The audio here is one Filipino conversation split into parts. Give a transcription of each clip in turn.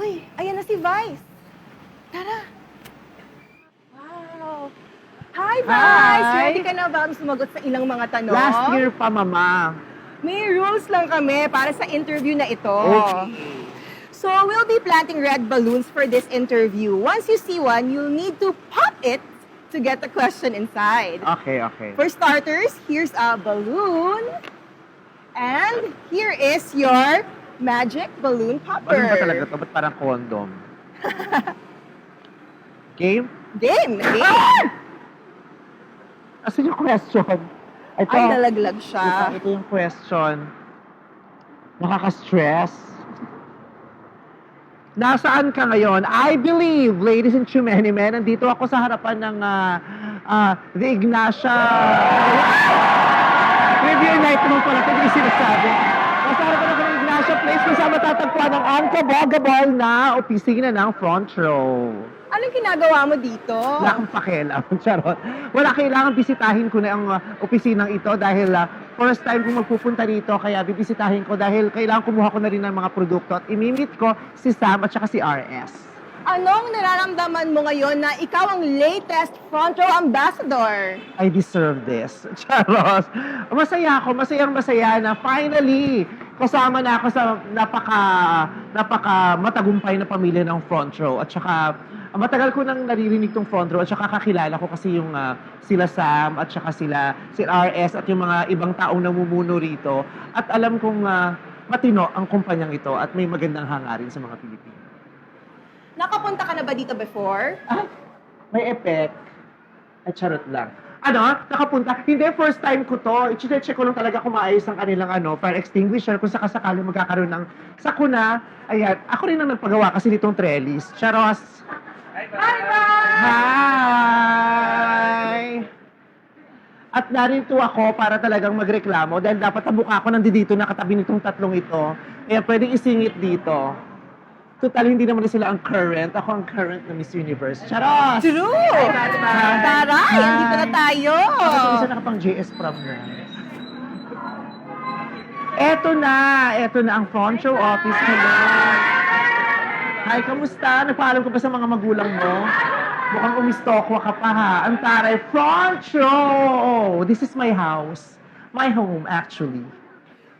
Uy, ayan na si Vice. Tara. Wow. Hi, Vice! Hi. Ready ka na ba sumagot sa ilang mga tanong? Last year pa, mama. May rules lang kami para sa interview na ito. Okay. So, we'll be planting red balloons for this interview. Once you see one, you'll need to pop it to get the question inside. Okay, okay. For starters, here's a balloon. And here is your magic balloon popper. Ano ba talaga to? Ba't parang condom? Game? Game! Game! Asan yung question? Ito. Ay, nalaglag siya. Ito, ito yung question. Nakaka-stress. Nasaan ka ngayon? I believe, ladies and gentlemen, nandito ako sa harapan ng ah, ah, The Ignacia Review Night naman pala. Ito yung sinasabi. Nasa harapan ng Place kung saan matatagpuan ang unconvogable na opisina ng front row. Anong ginagawa mo dito? Wala akong pakialam. Charot. Wala kailangan bisitahin ko na ang uh, opisinang ito dahil uh, first time kong magpupunta dito kaya bibisitahin ko dahil kailangan kumuha ko na rin ng mga produkto at imimit ko si Sam at saka si RS. Anong nararamdaman mo ngayon na ikaw ang latest front row ambassador? I deserve this. Charot. Masaya ako, masayang masaya na finally kasama na ako sa napaka napaka matagumpay na pamilya ng front row at saka matagal ko nang naririnig tong front row at saka kakilala ko kasi yung ah, sila Sam at saka sila si RS at yung mga ibang taong namumuno rito at alam kong ah, matino ang kumpanyang ito at may magandang hangarin sa mga Pilipino. Nakapunta ka na ba dito before? Ay, may effect. At charot lang. Ano? Nakapunta? Hindi, first time ko to. I-check ko lang talaga kung maayos ang kanilang ano, fire extinguisher kung sakasakali magkakaroon ng sakuna. Ayan. Ako rin ang nagpagawa kasi nitong trellis. Charos! Hi, bye! Hi! At narito ako para talagang magreklamo dahil dapat ang mukha ko nandito nakatabi nitong tatlong ito. Kaya pwedeng isingit dito. Total, hindi naman sila ang current. Ako ang current na Miss Universe. Charos! True! Taray! Hi. Andito na tayo! Ako isa nakapang JS prom na. Eto na! Eto na ang front show office nila. Hi, kamusta? Nagpaalam ka ba sa mga magulang mo? Mukhang umistokwa ka pa ha. Ang taray, front show! This is my house. My home, actually.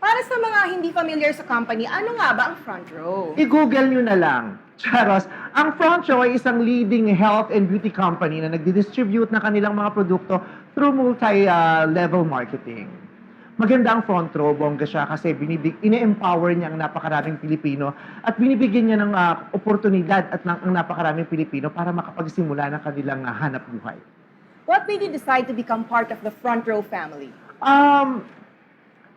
Para sa mga hindi familiar sa company, ano nga ba ang front row? I-google nyo na lang. Charos, ang Front Row ay isang leading health and beauty company na nagdi-distribute ng kanilang mga produkto through multi-level marketing. Maganda ang Front Row, bongga siya kasi binibig, ine-empower niya ang napakaraming Pilipino at binibigyan niya ng ah, oportunidad at ng, ang napakaraming Pilipino para makapagsimula ng kanilang ah, hanap buhay. What made you decide to become part of the front row family? Um,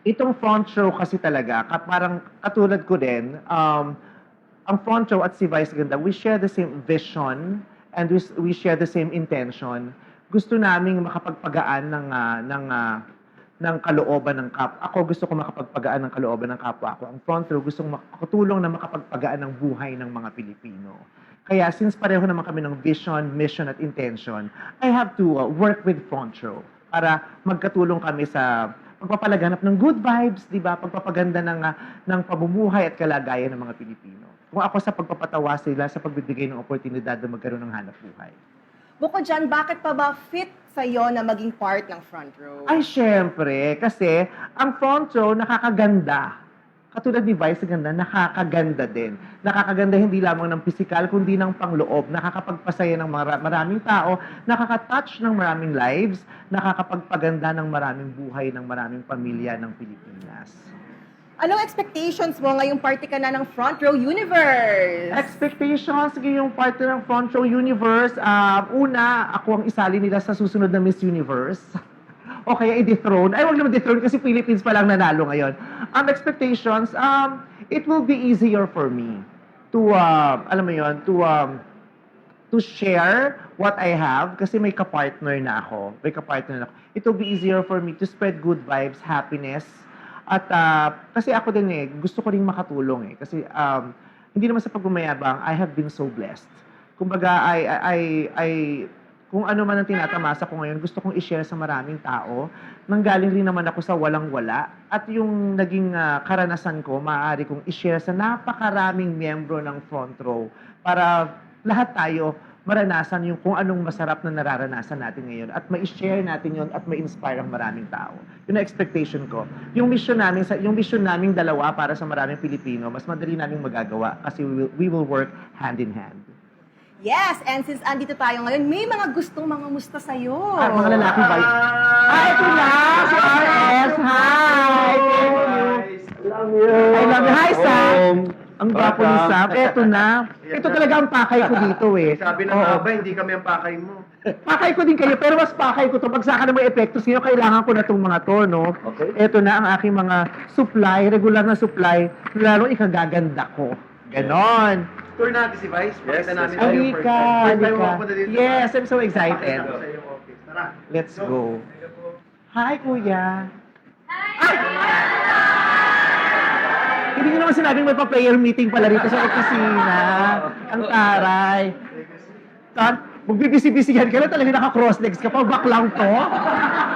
itong front row kasi talaga, kat parang katulad ko din, um, ang front row at si Vice Ganda, we share the same vision and we, we share the same intention. Gusto naming makapagpagaan ng, ah, ng, ah, ng kalooban ng kapwa. Ako gusto ko makapagpagaan ng kalooban ng kapwa ko. Ang front row gusto makatulong na makapagpagaan ng buhay ng mga Pilipino. Kaya since pareho naman kami ng vision, mission at intention, I have to uh, work with front row para magkatulong kami sa pagpapalaganap ng good vibes, di ba? Pagpapaganda ng, ah, ng pamumuhay at kalagayan ng mga Pilipino. Kung ako sa pagpapatawa sila sa pagbibigay ng oportunidad na magkaroon ng hanap buhay. Bukod dyan, bakit pa ba fit sa'yo na maging part ng front row? Ay, syempre, kasi ang front row nakakaganda. Katulad ni Vice, ganda, nakakaganda din. Nakakaganda hindi lamang ng pisikal, kundi ng pangloob. Nakakapagpasaya ng mara- maraming tao, nakakatouch ng maraming lives, nakakapagpaganda ng maraming buhay ng maraming pamilya ng Pilipinas. Anong expectations mo ngayong party ka na ng front row universe? Expectations, sige yung part ng Front Row Universe. ah, una, ako ang isali nila sa susunod na Miss Universe. o kaya i-dethrone. Ay, wag naman dethrone kasi Philippines pa lang nanalo ngayon. Ang expectations, um, it will be easier for me to, uh, alam mo yon to, um, to share what I have kasi may kapartner na ako. May kapartner na ako. It will be easier for me to spread good vibes, happiness. At ah, kasi ako din eh, gusto ko rin makatulong eh. Kasi um, hindi naman sa pagmamayabang, I have been so blessed. Kumbaga, I, I, I, I- kung ano man ang tinatamasa ko ngayon, gusto kong i-share sa maraming tao. Nanggaling rin naman ako sa walang-wala. At yung naging ah, karanasan ko, maaari kong i-share sa napakaraming miyembro ng front row para lahat tayo maranasan yung kung anong masarap na nararanasan natin ngayon at ma-share natin yon at ma-inspire ang maraming tao. Yun ang expectation ko. Yung mission namin, sa, yung mission namin dalawa para sa maraming Pilipino, mas madali namin magagawa kasi we will, we will work hand in hand. Yes, and since andito tayo ngayon, may mga gustong mga musta sa'yo. Ah, mga lalaki ba? Ah, ito na! Si RS! Hi! Thank you! Love you. I love you. Hi, Sam! Ang gwapo ni Sam. Ito na. Ito talaga ang pakay ko dito eh. Sabi ng Oo. haba, hindi kami ang pakay mo. Pakay ko din kayo, pero mas pakay ko to. Pag sa akin ng mga epektos ngayon, kailangan ko na itong mga to, no? Okay. Ito na ang aking mga supply, regular na supply, lalo ikagaganda ko. Ganon. Tour natin si Vice. Yes, Pakita namin yes. tayo Halika, first time. First time halika. mo dito. Yes, I'm so excited. Pakita ko sa iyong office. Tara. Let's go. Hi, kuya. Hi! Hindi ko naman sinabing may pa-prayer meeting pala rito sa opisina. Ang taray. Tan, magbibisi-bisihan ka lang, talaga naka-cross legs ka pa, baklang to.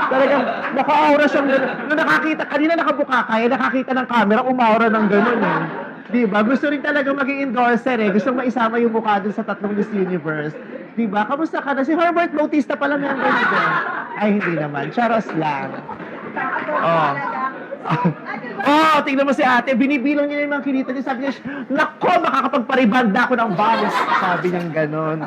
Talagang naka-aura siyang gano'n. Nung nakakita, kanina nakabuka kaya, nakakita ng camera, umaura ng gano'n eh. Di ba? Gusto rin talaga maging endorser eh. Gusto maisama yung mukha dun sa tatlong Miss Universe. Di ba? Kamusta ka na? Si Herbert Bautista pala member nito. Ay, hindi naman. Charos lang. Oh. oh, tingnan mo si ate. Binibilang niya yung mga kinita niya. Sabi niya, Nako, makakapagparibanda ako ng balis. Sabi niya ganon.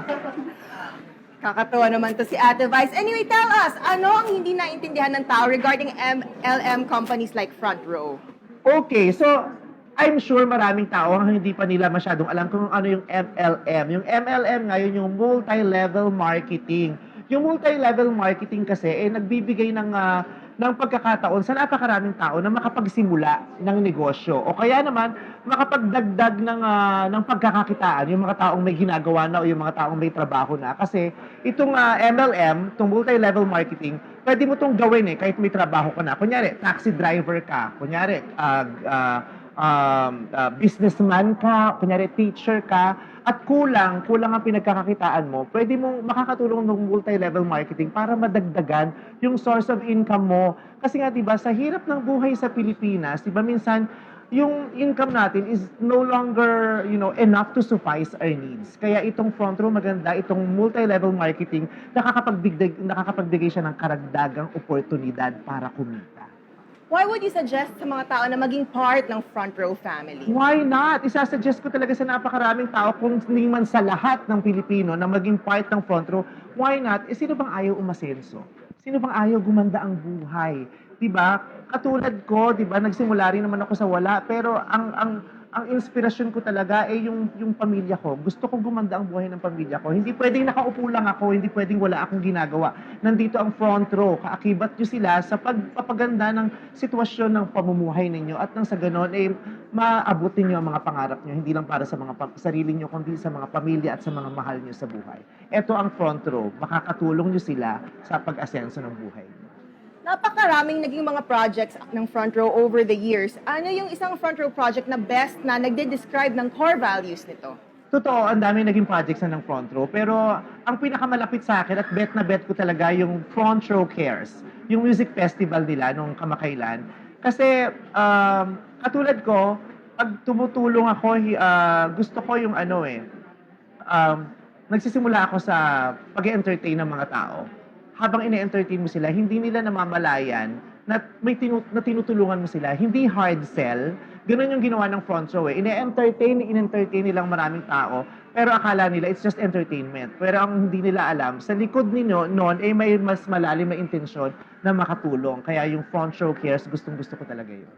Kakatawa naman to si Ate Vice. Anyway, tell us, ano ang hindi naintindihan ng tao regarding MLM companies like Front Row? Okay, so I'm sure maraming tao ang hindi pa nila masyadong alam kung ano yung MLM. Yung MLM ngayon yung multi-level marketing. Yung multi-level marketing kasi eh nagbibigay ng ah, ng pagkakataon sa napakaraming tao na makapagsimula ng negosyo o kaya naman makapagdagdag ng ah, ng pagkakakitaan yung mga taong may ginagawa na o yung mga taong may trabaho na kasi itong ah, MLM, itong multi-level marketing, pwede mo itong gawin eh kahit may trabaho ka na. Kunyari, taxi driver ka. Kunyari, ah, ah, um, ah, businessman ka, kunyari teacher ka, at kulang, kulang ang pinagkakakitaan mo, pwede mong makakatulong ng multi-level marketing para madagdagan yung source of income mo. Kasi nga, di ba, sa hirap ng buhay sa Pilipinas, di ba, minsan, yung income natin is no longer, you know, enough to suffice our needs. Kaya itong front row maganda, itong multi-level marketing, nakakapagbigay, nakakapagbigay siya ng karagdagang oportunidad para kumita. Why would you suggest sa mga tao na maging part ng Front Row family? Why not? Isasuggest ko talaga sa napakaraming tao kung hindi man sa lahat ng Pilipino na maging part ng front row. Why not? Eh, sino bang ayaw umasenso? Sino bang ayaw gumanda ang buhay? 'Di ba? Katulad ko, 'di ba, nagsimula rin naman ako sa wala, pero ang ang ang inspirasyon ko talaga ay yung yung pamilya ko. Gusto ko gumanda ang buhay ng pamilya ko. Hindi pwedeng nakaupo lang ako, hindi pwedeng wala akong ginagawa. Nandito ang front row. Kaakibat nyo sila sa pagpapaganda ng sitwasyon ng pamumuhay ninyo at nang sa ganon, eh, maabot ninyo ang mga pangarap nyo. Hindi lang para sa mga sarili nyo, kundi sa mga pamilya at sa mga mahal nyo sa buhay. Ito ang front row. Makakatulong nyo sila sa pag-asenso ng buhay. Napakaraming naging mga projects ng Front Row over the years. Ano yung isang Front Row project na best na nagde-describe ng core values nito? Totoo, ang dami naging projects na ng front row. Pero ang pinakamalapit sa akin at bet na bet ko talaga yung Front Row Cares. Yung music festival nila nung kamakailan. Kasi um, katulad ko, pag tumutulong ako, ah, gusto ko yung ano eh, um, nagsisimula ako sa pag-entertain ng mga tao. Habang ine-entertain mo sila, hindi nila namamalayan na may tinu- na tinutulungan mo sila. Hindi hard sell. Ganun yung ginawa ng front row eh. Ine-entertain, in-entertain nilang maraming tao, pero akala nila it's just entertainment. Pero ang hindi nila alam, sa likod ninyo noon ay may mas malalim na intensyon na makatulong. Kaya yung front row cares, gustong gusto ko talaga yun.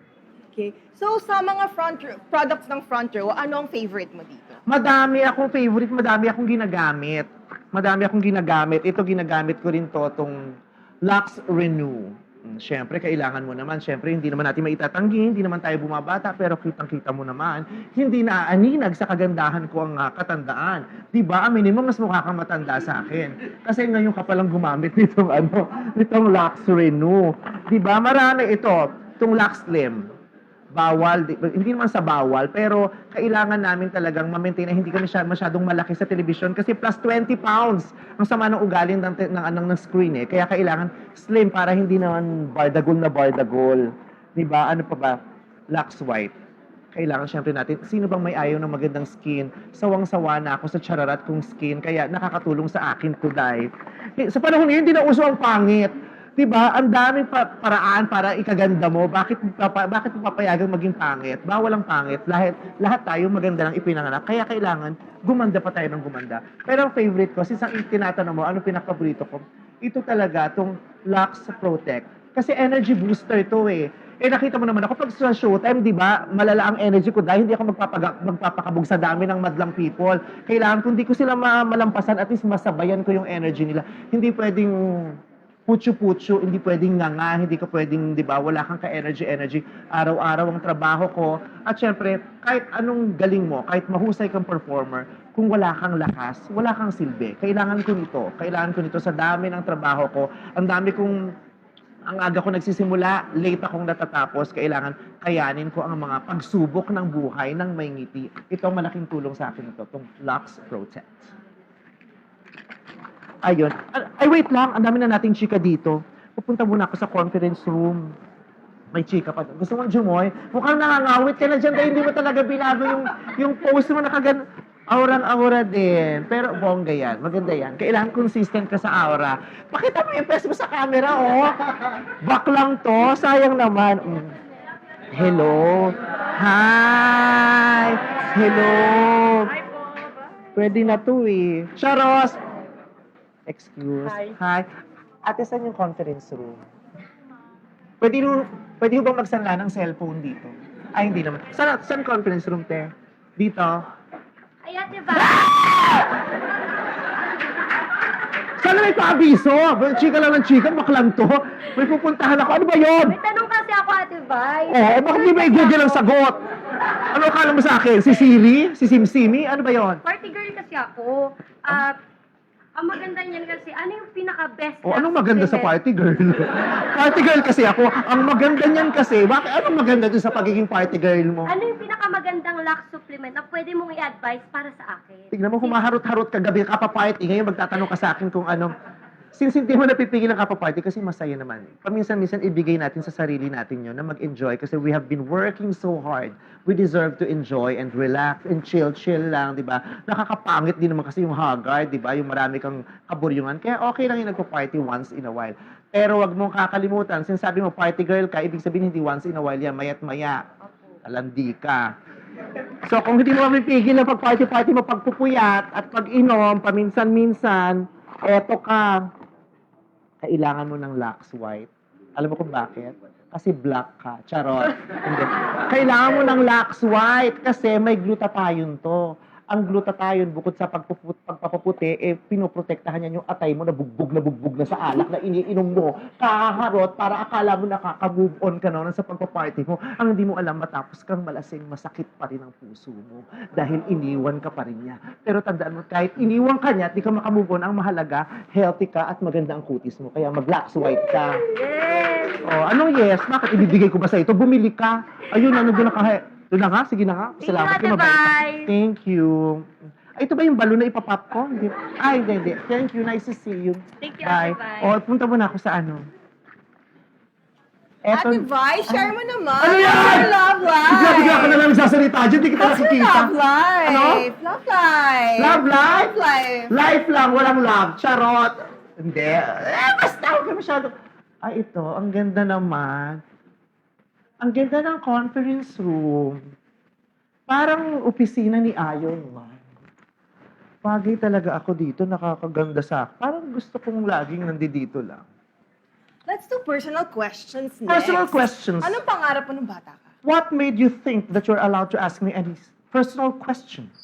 Okay. So, sa mga front row, products ng Front Row, ano ang favorite mo dito? Madami akong favorite, madami akong ginagamit. Madami akong ginagamit. Ito ginagamit ko rin to, tong Lux Renew. Mm, Siyempre, kailangan mo naman. Siyempre, hindi naman natin maitatanggi, hindi naman tayo bumabata, pero kitang-kita mo naman. Hindi naaaninag sa kagandahan ko ang ah, katandaan. Di ba? Aminin mo, mas mukha kang matanda sa akin. Kasi ngayon ka palang gumamit nitong, ano, nitong Lux Renew. Di ba? Marami ito. Itong Lux Slim. Bawal, di- hindi naman sa bawal, pero kailangan namin talagang ma-maintain na hindi kami masyadong malaki sa television kasi plus 20 pounds ang sama ng ugali ng, ng, ng, ng, ng screen eh. Kaya kailangan slim para hindi naman bardagol na bardagol. Di ba? Ano pa ba? Lux white. Kailangan syempre natin, sino bang may ayaw ng magandang skin? Sawang-sawa na ako sa chararat kong skin, kaya nakakatulong sa akin to die. Eh, Sa panahon ngayon, hindi na uso ang pangit. 'Di ba? Ang daming pa- paraan para ikaganda mo. Bakit papa, bakit mo papayagang maging pangit? Bawal ang pangit. Lahat lahat tayo maganda lang ipinanganak. Kaya kailangan gumanda pa tayo ng gumanda. Pero ang favorite ko, since tinatanong mo, ano pinakapaborito ko? Ito talaga, tong Lux Protect. Kasi energy booster to eh. Eh nakita mo naman ako pag sa showtime, di ba, malala ang energy ko dahil hindi ako magpapaga, magpapakabog sa dami ng madlang people. Kailangan kung di ko sila ma- malampasan, at least masabayan ko yung energy nila. Hindi pwedeng putyo-putyo, hindi pwedeng nganga, hindi ka pwedeng, di ba, wala kang ka-energy-energy. Araw-araw ang trabaho ko. At syempre, kahit anong galing mo, kahit mahusay kang performer, kung wala kang lakas, wala kang silbi. Kailangan ko nito. Kailangan ko nito sa dami ng trabaho ko. Ang dami kong ang aga ko nagsisimula, late akong natatapos, kailangan kayanin ko ang mga pagsubok ng buhay ng may ngiti. Ito malaking tulong sa akin ito, itong Lux Protect. Ayun. Ay, wait lang. Ang dami na nating chika dito. Pupunta muna ako sa conference room. May chika pa. Gusto mong jumoy? Mukhang nangangawit ka na dyan dahil hindi mo talaga binago yung, yung pose mo nakagan... Aurang-aura din. Pero bongga yan. Maganda yan. Kailangan consistent ka sa aura. Pakita mo yung face mo sa camera, oh. Back lang to. Sayang naman. Mm. Hello. Hi. Hello. Pwede na to eh. Charos. Excuse. Hi. Ate, saan yung conference room? Pwede mo, pwede mo bang magsanla ng cellphone dito? Ay, hindi naman. Saan, saan conference room, te? Dito? Ay, ate ba? Saan may paabiso? Chika lang ng chika, baklang to. May pupuntahan ako. Ano ba yun? May tanong kasi ako, ate Bay. Oh, eh, bakit di ba i-google ang sagot? Ano akala mo sa akin? Si Siri? Si Simsimi? Ano ba yon? Party girl kasi ako. At ang maganda niyan kasi, ano yung pinaka-best na anong maganda sa party girl? party girl kasi ako. Ang maganda niyan kasi, bakit anong maganda dun sa pagiging party girl mo? Ano yung pinakamagandang lax supplement na pwede mong i-advise para sa akin? Tignan mo, humaharot-harot ka gabi ka pa party. Ngayon magtatanong ka sa akin kung ano. Since hindi mo napipigil ang kapaparty kasi masaya naman. Paminsan-minsan ibigay natin sa sarili natin yun na mag-enjoy kasi we have been working so hard. We deserve to enjoy and relax and chill, chill lang, di ba? Nakakapangit din naman kasi yung haggard, di ba? Yung marami kang kaburyungan. Kaya okay lang yung nagpa-party once in a while. Pero wag mong kakalimutan, since sabi mo party girl ka, ibig sabihin hindi once in a while yan, mayat maya. Alandi ka. So kung hindi mo mapipigil na pag-party-party mo, pagpupuyat at pag-inom, paminsan-minsan, eto ka, kailangan mo ng Lux White. Alam mo kung bakit? Kasi black ka. Charot. Kailangan mo ng Lux White kasi may glutathione to. Ang glutathione, bukod sa pagpuput, pagpapaputi, eh, pinoprotektahan niya yung atay mo na bugbog na bugbog na sa alak na iniinom mo. Kakaharot para akala mo nakaka-move on ka na sa pagpaparty mo. Ang hindi mo alam, matapos kang malasing, masakit pa rin ang puso mo. Dahil iniwan ka pa rin niya. Pero tandaan mo, kahit iniwan ka niya at di ka makamove on, ang mahalaga, healthy ka at maganda ang kutis mo. Kaya mag-lax white ka. Yes! Oh, anong yes? Bakit ibibigay ko ba sa ito? Bumili ka. Ayun, ano doon naka... Doon na nga, sige na nga. Salamat mabait ka. Bai. Thank you. Ay, ito ba yung balon na ipapop ko? Hindi. Ay, hindi, hindi. Thank you. Nice to see you. Thank you, Bye. Ate Bai. Oh, punta muna ako sa ano. Eto, Ate Vi, share mo naman. Ano yan? Your love life. Bigla-bigla ka na lang sasalita dyan, di kita What's your nakikita. love life? Ano? Love life. Love life? Love life. Life lang, walang love. Charot. Hindi. Eh, basta huwag ka masyado. Ay, ito, ang ganda naman. Ang ganda ng conference room. Parang opisina ni Ayon. Bagay talaga ako dito, nakakaganda sa akin. Parang gusto kong laging nandito lang. Let's do personal questions next. Personal questions. Anong pangarap mo nung bata ka? What made you think that you're allowed to ask me any personal questions?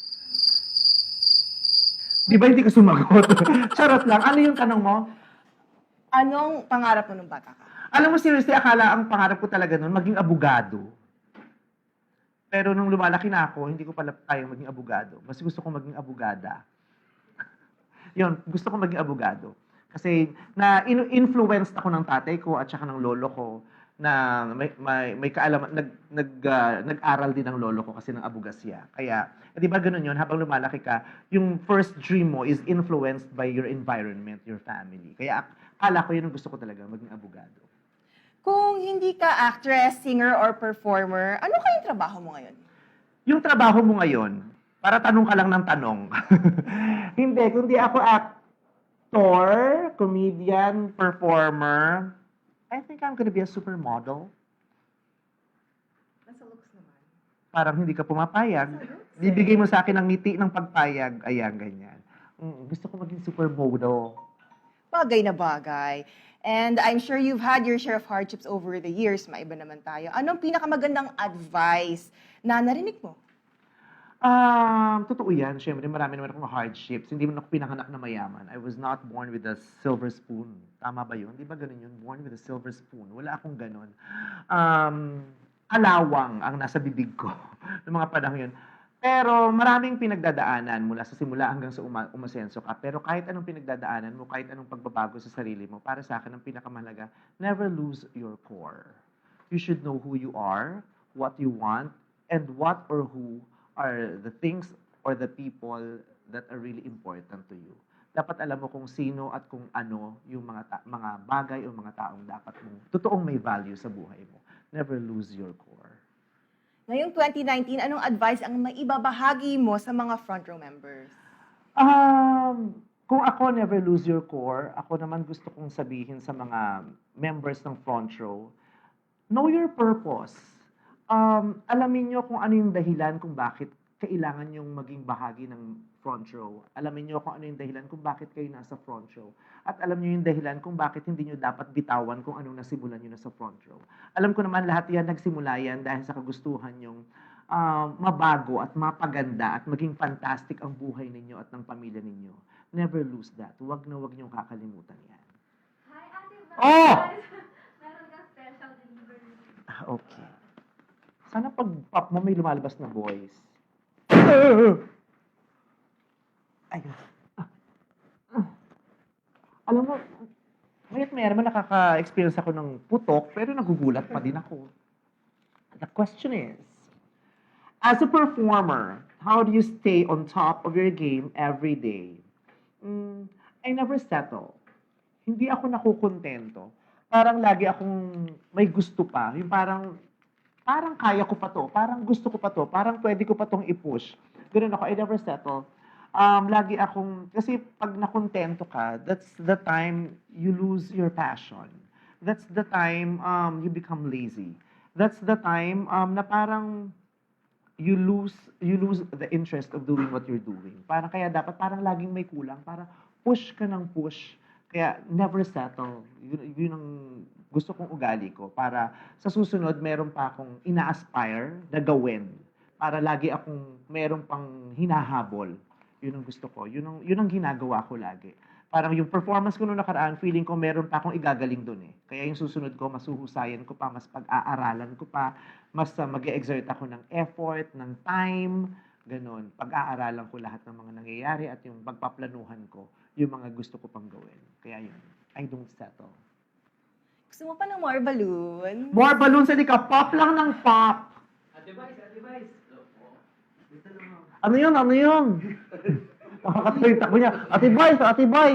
Di ba hindi ka sumagot? Charot lang. Ano yung tanong mo? Anong pangarap mo nung bata ka? Alam mo, seriously, akala ang pangarap ko talaga noon, maging abogado. Pero nung lumalaki na ako, hindi ko pala kayang maging abogado. Mas gusto ko maging abogada. Yun, gusto ko maging abogado. Kasi na in- influenced ako ng tatay ko at saka ng lolo ko na may, may, may kaalaman, nag, nag, ah, nag-aral din ng lolo ko kasi ng abugasya. Kaya, eh, di ba ganun yun, habang lumalaki ka, yung first dream mo is influenced by your environment, your family. Kaya ak- akala ko yun ang gusto ko talaga, maging abogado. Kung hindi ka actress, singer, or performer, ano kayong trabaho mo ngayon? Yung trabaho mo ngayon, para tanong ka lang ng tanong. hindi, kundi ako actor, comedian, performer, I think I'm gonna be a supermodel. Nasa looks naman. Parang hindi ka pumapayag. Bibigay mo sa akin ang ngiti ng pagpayag. Ayan, ganyan. Mm, gusto ko maging supermodel. Bagay na bagay. And I'm sure you've had your share of hardships over the years. Maiba naman tayo. Anong pinakamagandang advice na narinig mo? Um, totoo yan. Siyempre, marami naman akong hardships. Hindi mo ako pinanganak na mayaman. I was not born with a silver spoon. Tama ba yun? Di ba ganun yun? Born with a silver spoon. Wala akong ganun. Um, alawang ang nasa bibig ko ng mga panahon yun. Pero maraming pinagdadaanan mula sa simula hanggang sa uma- umasenso ka. Pero kahit anong pinagdadaanan mo, kahit anong pagbabago sa sarili mo, para sa akin, ang pinakamahalaga, never lose your core. You should know who you are, what you want, and what or who are the things or the people that are really important to you. Dapat alam mo kung sino at kung ano yung mga ta- mga bagay o mga taong dapat mong totoong may value sa buhay mo. Never lose your core. Ngayong 2019, anong advice ang maibabahagi mo sa mga front row members? Um, kung ako never lose your core, ako naman gusto kong sabihin sa mga members ng front row, know your purpose. Um, alamin nyo kung ano yung dahilan kung bakit kailangan yung maging bahagi ng front row. Alamin nyo kung ano yung dahilan kung bakit kayo nasa front row. At alam nyo yung dahilan kung bakit hindi nyo dapat bitawan kung anong nasimulan nyo na sa front row. Alam ko naman lahat yan nagsimula yan dahil sa kagustuhan yung um, mabago at mapaganda at maging fantastic ang buhay ninyo at ng pamilya ninyo. Never lose that. Huwag na huwag niyong kakalimutan yan. Hi, Ate Val. Oh! Meron kang special delivery. Ah, Okay. Sana pag pop mo may lumalabas na voice. Ay. ah. Alam mo, mayat mayroon naman nakaka-experience ako ng putok, pero nagugulat pa din ako. The question is, as a performer, how do you stay on top of your game every day? Mm, I never settle. Hindi ako nakukontento. Parang lagi akong may gusto pa. Yung parang, parang kaya ko pa to. Parang gusto ko pa to. Parang pwede ko pa tong i-push. Ganun ako. I never settle. Um, lagi akong, kasi pag nakontento ka, that's the time you lose your passion. That's the time um, you become lazy. That's the time um, na parang you lose you lose the interest of doing what you're doing. Parang kaya dapat parang laging may kulang, para push ka ng push. Kaya never settle. Yun, yun ang gusto kong ugali ko para sa susunod meron pa akong ina-aspire na gawin. Para lagi akong meron pang hinahabol. Yun ang gusto ko. Yun ang, yun ang ginagawa ko lagi. Parang yung performance ko noong nakaraan, feeling ko meron pa akong igagaling doon eh. Kaya yung susunod ko, masuhusayan ko pa, mas pag-aaralan ko pa, mas uh, mag exert ako ng effort, ng time, ganun. Pag-aaralan ko lahat ng mga nangyayari at yung pagpaplanuhan ko, yung mga gusto ko pang gawin. Kaya yun, I don't settle. Gusto mo pa ng more balloon? More balloons, hindi ka pop lang ng pop. Ano yun? Ano yun? Nakakatulit ako niya. Ate Boy! Ate Boy!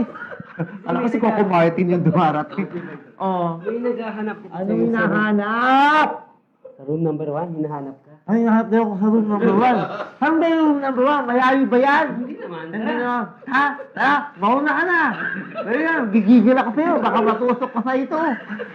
Alam kasi Coco Martin yung dumarating. Oh. May naghahanap ko Ano yung hinahanap? Sa room number one, hinahanap ka. Ay, hinahanap na ako sa room number one. Saan ba yung room number one? Malayo ba yan? Hindi naman. Hindi Tara. na. Ha? Ha? Mauna ka na. Ayun, gigigil ako sa'yo. Baka matusok ka sa ito.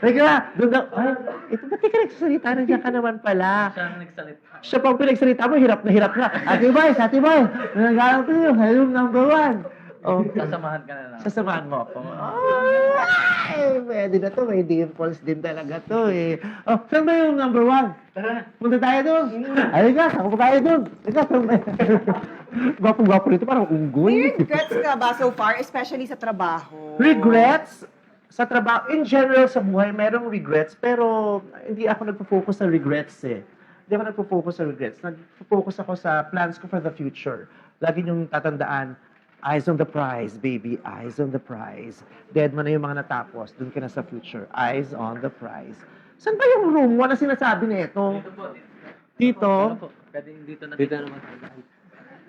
Teka na. Doon na. Ay, ito ba't di ka nagsasalita? Nandiyan ka naman pala. Siya ang nagsalita. Siya pang pinagsalita mo, hirap na hirap na. Ate Boy, Ate Boy, nangagalang tayo sa room number one. Oh, Sasamahan ka na lang. sasamahan mo ako. Ay, pwede na to. May dimples din talaga to eh. Oh, saan ba yung number one? Tara. Punta tayo doon. Halika, ako tayo doon. Halika, saan ba? Gwapo-gwapo nito, parang May unggoy. regrets ka ba so far, especially sa trabaho? Regrets? Sa trabaho, in general sa buhay, merong regrets, pero hindi ako nagpo-focus sa regrets eh. Hindi ako nagpo-focus sa regrets. Nagpo-focus ako sa plans ko for the future. Lagi niyong tatandaan, eyes on the prize, baby, eyes on the prize. Dead mo na yung mga natapos, dun ka na sa future. Eyes on the prize. Saan ba yung room 1 na sinasabi nito? Dito po. Dito? Pwede dito na. Dito naman.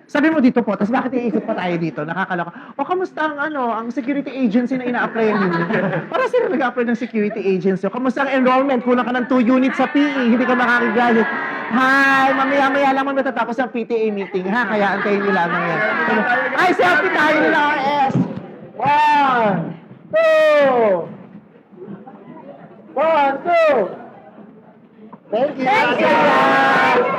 Sabi mo dito po, tapos bakit iikot pa tayo dito? Nakakaloka. O kamusta ang ano, ang security agency na ina-apply ninyo? Para sila nag-apply ng security agency. O kamusta ang enrollment? Kulang ka ng 2 units sa PE, hindi ka makakagraduate. Hi, mamaya-maya lang matatapos ang PTA meeting, ha? Kaya antayin niyo lamang yan. Ay, selfie tayo nila, RS! One, two, one, two. Thank you. Ang saya.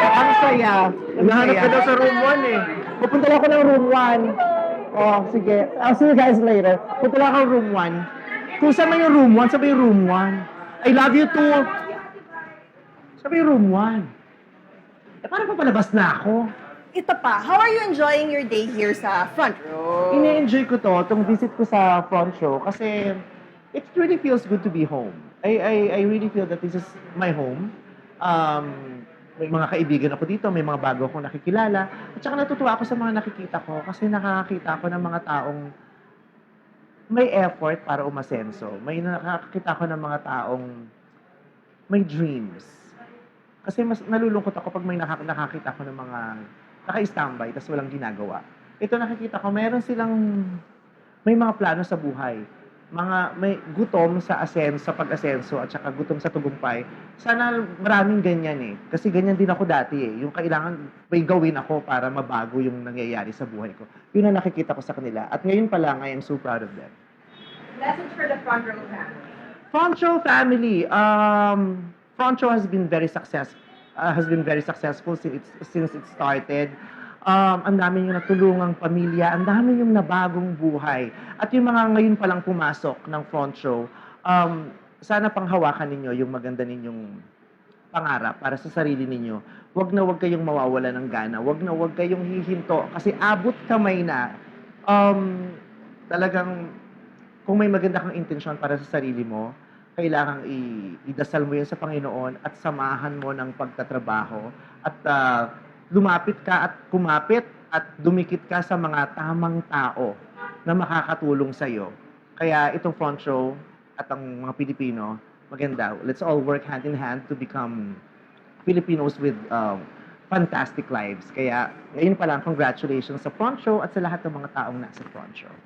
Ang saya. Ang Nahanap ka daw sa room 1 eh. Pupunta lang ako ng room 1. Oh, sige. I'll see you guys later. Pupunta lang ako ng room 1. Kung saan yung room 1, sabi yung room 1. I love you too. Sabi yung room 1. Eh, paano pa palabas na ako? Ito pa, how are you enjoying your day here sa front row? Ine-enjoy ko to, itong visit ko sa front show, kasi it really feels good to be home. I, I, I really feel that this is my home. Um, may mga kaibigan ako dito, may mga bago akong nakikilala. At saka natutuwa ako sa mga nakikita ko kasi nakakakita ako ng mga taong may effort para umasenso. May nakakita ako ng mga taong may dreams. Kasi mas nalulungkot ako pag may nakak- nakakita ko ng mga naka-standby tapos walang ginagawa. Ito nakikita ko, meron silang may mga plano sa buhay. Mga may gutom sa asenso, sa pag-asenso at saka gutom sa tugumpay. Sana maraming ganyan eh. Kasi ganyan din ako dati eh. Yung kailangan may gawin ako para mabago yung nangyayari sa buhay ko. Yun ang nakikita ko sa kanila. At ngayon pa lang, I am so proud of them. Message for the front row family. Front Row family, um, Row has been very success, uh, has been very successful since it, since it started. Um, ang dami yung natulungang pamilya, ang dami yung nabagong buhay. At yung mga ngayon palang pumasok ng Front Row, um, sana panghawakan ninyo yung maganda ninyong pangarap para sa sarili ninyo. Huwag na huwag kayong mawawala ng gana. Huwag na huwag kayong hihinto. Kasi abot kamay na. Um, talagang kung may maganda kang intensyon para sa sarili mo, kailangang i- idasal mo yan sa Panginoon at samahan mo ng pagtatrabaho at ah, lumapit ka at kumapit at dumikit ka sa mga tamang tao na makakatulong sa iyo. Kaya itong front row at ang mga Pilipino, maganda. Let's all work hand in hand to become Filipinos with um, fantastic lives. Kaya ngayon pa lang, congratulations sa front row at sa lahat ng mga taong nasa front row.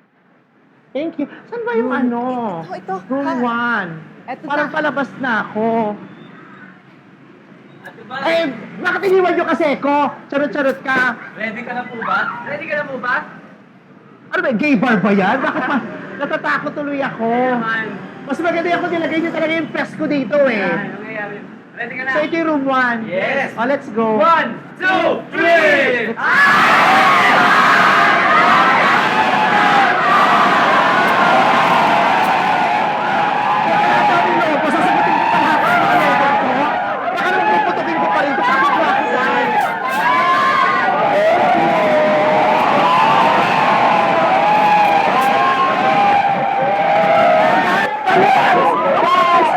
Thank you. Saan ba yung ano? Ito, ito. Room Ha? 1. Ito Parang na. palabas na ako. Ate ba? Eh, bakit iniwan nyo kasi ko? Charot-charot ka. Ready ka na po ba? Ready ka na po ba? Ano ba, gay bar ba yan? Bakit pa? Natatakot tuloy ako. Naman. Mas maganda yung kung nilagay nyo talaga yung press ko dito eh. Yan, nangyayari. Ready ka na? So ito yung room 1. Yes. Oh, let's go. One, two, three! Sabi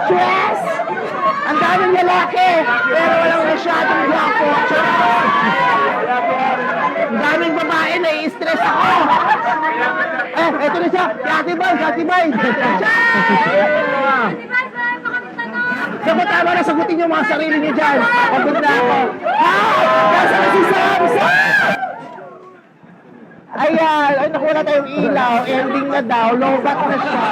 Stress! Ang daming lalaki, pero walang masyadong gwapo. Ang daming babae, nai-stress ako. Eh, eto na siya. Si Ate Boy, si Ate Boy. Di ba, sir? Baka may tanong. Sagot tama na, sagutin niyo mga sarili niyo dyan. Pagod na ako. Ha? Nasa na si Sam? Sam! Ayan, ay naku, wala tayong ilaw. Ending na daw. Low bat na siya.